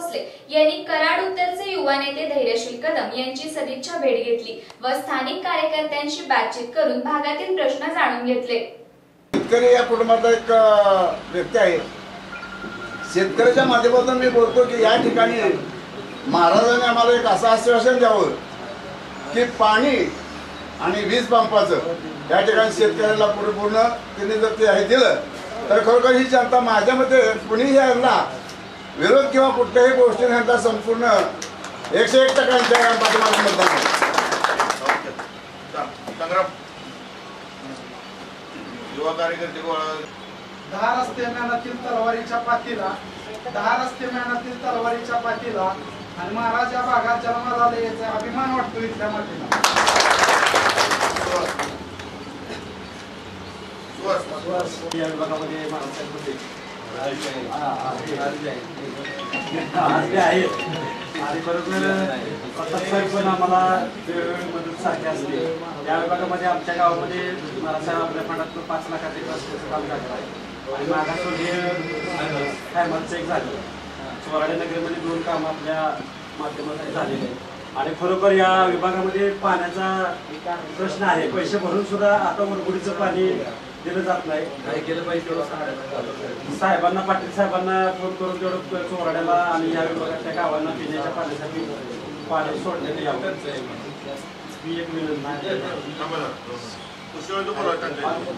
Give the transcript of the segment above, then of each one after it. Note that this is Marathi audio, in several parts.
भोसले यांनी कराड उत्तरचे युवा नेते धैर्यशील कदम यांची सदिच्छा भेट घेतली व स्थानिक कार्यकर्त्यांशी बातचीत करून भागातील प्रश्न जाणून घेतले. शेतकरी या कुटुंबाचा एक व्यक्ती आहे. शेतकऱ्याच्या माध्यमातून मी बोलतो की या ठिकाणी महाराजांनी आम्हाला एक असं आश्वासन द्यावं की पाणी आणि वीज पंपाचं या ठिकाणी शेतकऱ्याला पूर्ण त्यांनी जर ते हे दिलं तर खरोखर ही जनता माझ्या मते कुणीही आणला विरोध किंवा कुठल्याही गोष्टीने यांचा संपूर्ण एकशे एक टक्का यांच्या पाठीमागे मतदान युवा कार्यकर्ते दहा रस्ते मेहनतील तलवारीच्या पाठीला दहा रस्ते मेहनतील तलवारीच्या पाठीला आणि महाराज या भागात जन्म झाले याचा अभिमान वाटतो इथल्या मातीला. विभागामध्ये महाराष्ट्रात होते आज आणि बरोबर साहेब पण आम्हाला वेळोवेळी मदत सारखी असते या विभागामध्ये आमच्या गावामध्ये महाराष्ट्र आपल्या फंडात पाच लाखाचे रस्त्याचं काम झालं आहे आणि हे खायमाचं एक झालं चोराडे नगरीमध्ये दोन काम आपल्या माध्यमात झालेले आहेत आणि खरोखर या विभागामध्ये पाण्याचा प्रश्न आहे. पैसे भरून सुद्धा आता मुरगुडीचं पाणी दिलं जात नाही. काय केलं पाहिजे तेवढं सांगायला साहेबांना पाटील साहेबांना फोन करून तेवढं चोराड्याला आणि या विभागाच्या गावांना पिण्याच्या पाण्यासाठी पाणी सोडण्यात यावं. एक विनंती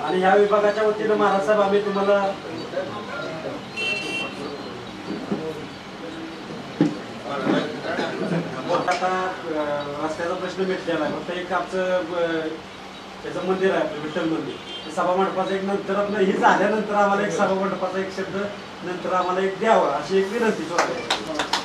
आणि ह्या विभागाच्या वतीनं महाराज साहेब आम्ही तुम्हाला आता रस्त्याचा प्रश्न मिटलेला आहे. फक्त एक आमचं त्याचं मंदिर आहे आपलं विठ्ठल मंदिर सभा मंडपाचं एक नंतर आपलं हे झाल्यानंतर आम्हाला एक सभा मंडपाचा एक शब्द नंतर आम्हाला एक द्यावा अशी एक विनंती चोराड्याला.